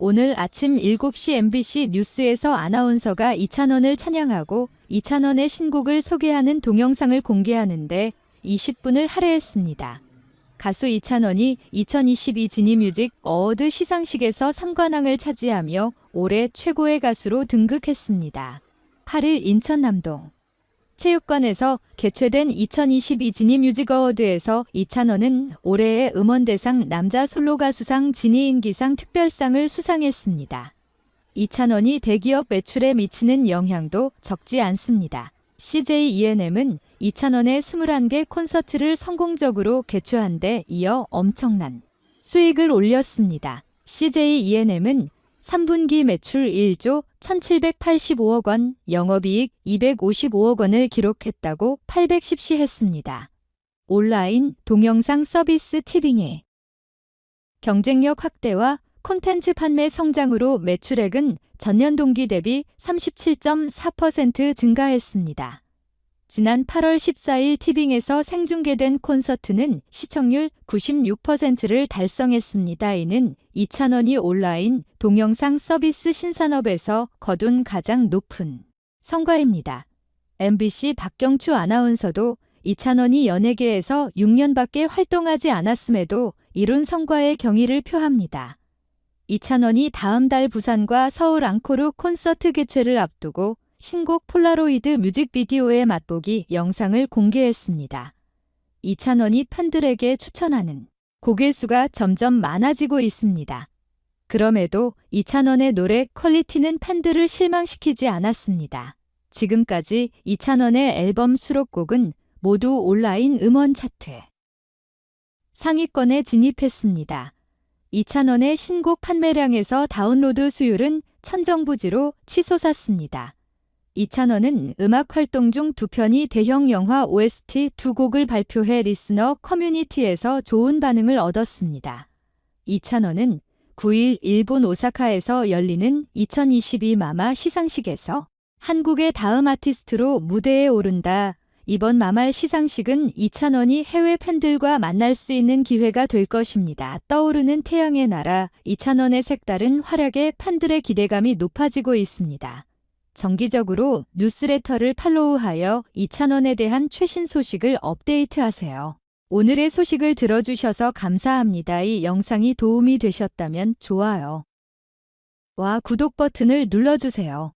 오늘 아침 7시 MBC 뉴스에서 아나운서가 이찬원을 찬양하고 이찬원의 신곡을 소개하는 동영상을 공개하는데 20분을 할애했습니다. 가수 이찬원이 2022 지니뮤직 어워드 시상식에서 3관왕을 차지하며 올해 최고의 가수로 등극했습니다. 8일 인천 남동 체육관에서 개최된 2022 지니뮤직 어워드에서 이찬원은 올해의 음원대상 남자 솔로 가수상 지니인기상 특별상을 수상했습니다. 이찬원이 대기업 매출에 미치는 영향도 적지 않습니다. CJ ENM은 이찬원의 21개 콘서트를 성공적으로 개최한 데 이어 엄청난 수익을 올렸습니다. CJ ENM은 3분기 매출 1조 1785억 원, 영업이익 255억 원을 기록했다고 810시 했습니다. 온라인 동영상 서비스 티빙의 경쟁력 확대와 콘텐츠 판매 성장으로 매출액은 전년 동기 대비 37.4% 증가했습니다. 지난 8월 14일 티빙에서 생중계된 콘서트는 시청률 96%를 달성했습니다. 이는 이찬원이 온라인 동영상 서비스 신산업에서 거둔 가장 높은 성과입니다. MBC 박경추 아나운서도 이찬원이 연예계에서 6년밖에 활동하지 않았음에도 이룬 성과에 경의를 표합니다. 이찬원이 다음 달 부산과 서울 앙코르 콘서트 개최를 앞두고 신곡 폴라로이드 뮤직비디오의 맛보기 영상을 공개했습니다. 이찬원이 팬들에게 추천하는 곡의 수가 점점 많아지고 있습니다. 그럼에도 이찬원의 노래 퀄리티는 팬들을 실망시키지 않았습니다. 지금까지 이찬원의 앨범 수록곡은 모두 온라인 음원 차트 상위권에 진입했습니다. 이찬원의 신곡 판매량에서 다운로드 수율은 천정부지로 치솟았습니다. 이찬원은 음악 활동 중 두 편이 대형 영화 OST 두 곡을 발표해 리스너 커뮤니티에서 좋은 반응을 얻었습니다. 이찬원은 9일 일본 오사카에서 열리는 2022 마마 시상식에서 한국의 다음 아티스트로 무대에 오른다. 이번 마말 시상식은 이찬원이 해외 팬들과 만날 수 있는 기회가 될 것입니다. 떠오르는 태양의 나라, 이찬원의 색다른 활약에 팬들의 기대감이 높아지고 있습니다. 정기적으로 뉴스레터를 팔로우하여 이찬원에 대한 최신 소식을 업데이트하세요. 오늘의 소식을 들어주셔서 감사합니다. 이 영상이 도움이 되셨다면 좋아요. 와 구독 버튼을 눌러주세요.